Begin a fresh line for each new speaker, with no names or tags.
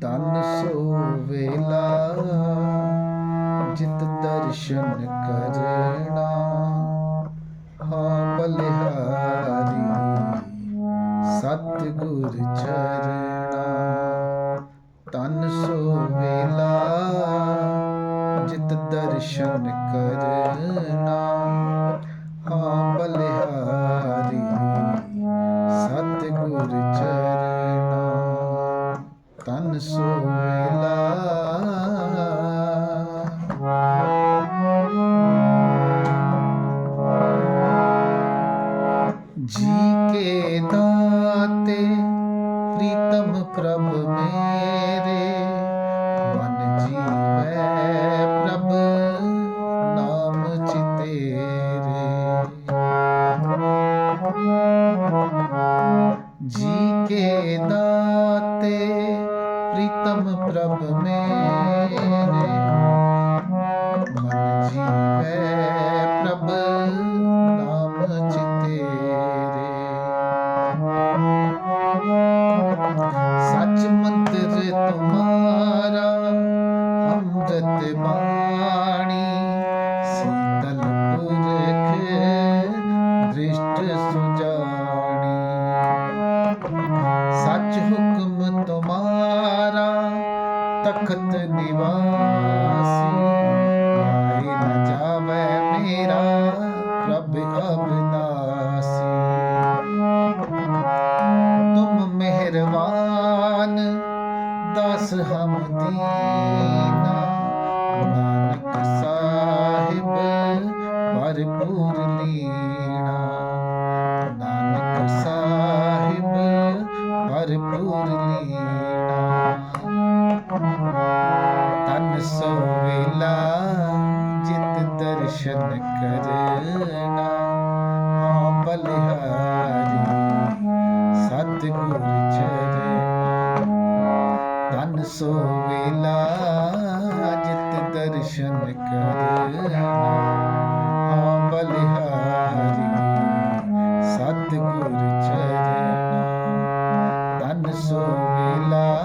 ਤਨ ਸੋ ਵੇਲਾ ਜਿਤ ਦਰਸ਼ਨ ਕਰਨਾ। ਹਾਂ, ਬਲਿਹਾਰੀ ਸਤ ਗੁਰ ਚਰਣਾ ਤਨ ਸੋ ਵੇਲਾ ਜਿਤ ਦਰਸ਼ਨ ਕਰਨਾ। ਹਾਂ, ਬਲਿਹਾਰੀ ਤਨ ਸੋ ਜੀ ਕੇ ਦਾਤੇ ਪ੍ਰੀਤਮ ਪ੍ਰਭ ਮੇਰੇ, ਮਨ ਜੀਵੈ ਪ੍ਰਭ ਨਾਮ ਚਿਤੇਰੇ ਜੀ ਕੇ ਦਾਤੇ ਪ੍ਰੀਤਮ ਪ੍ਰਭ ਮੇਰੇ ਮਨ ਜੀਵੈ ਪ੍ਰਭ ਨਾਮ ਚਿਤੇਰੇ ਸਚ ਮੰਤਰ ਤੁਮਾਰਾ ਅੰਮ੍ਰਿਤ ਬਾਣੀ ਸੀਤਲ ਪੁਰਖ ਦ੍ਰਿਸ਼ਟ ਸੁਜਾਣੀ ਸਚ ਹੁਕਮ ਤਖਤ ਨਿਵਾਸੀ, ਆਏ ਨ ਜਾਵੇ ਮੇਰਾ ਪ੍ਰਭ ਅਬਨਾਸੀ। ਤੁਮ ਮਿਹਰਬਾਨ, ਦਸ ਹਮ ਦੀਨਾ, ਨਾਨਕ ਸਾਹਿਬ ਭਰਪੂਰ ਲੀਣਾ ਨਾਨਕ ਸਾਹਿਬ ਭਰਪੂਰ ਲੀਣਾ ਸੋ ਵੇਲਾ, ਜਿਤ ਦਰਸ਼ਨ ਕਰਨਾ। ਹਾਂ ਬਲਿਹਾਰੀ, ਸਤਿਗੁਰ ਚਰਨਾ। ਦਰਸ਼ਨ ਕਰਨਾ। ਹਾਂ ਬਲਿਹਾਰੀ, ਸਤਿਗੁਰ ਚਰਨਾ। ਵੇਲਾ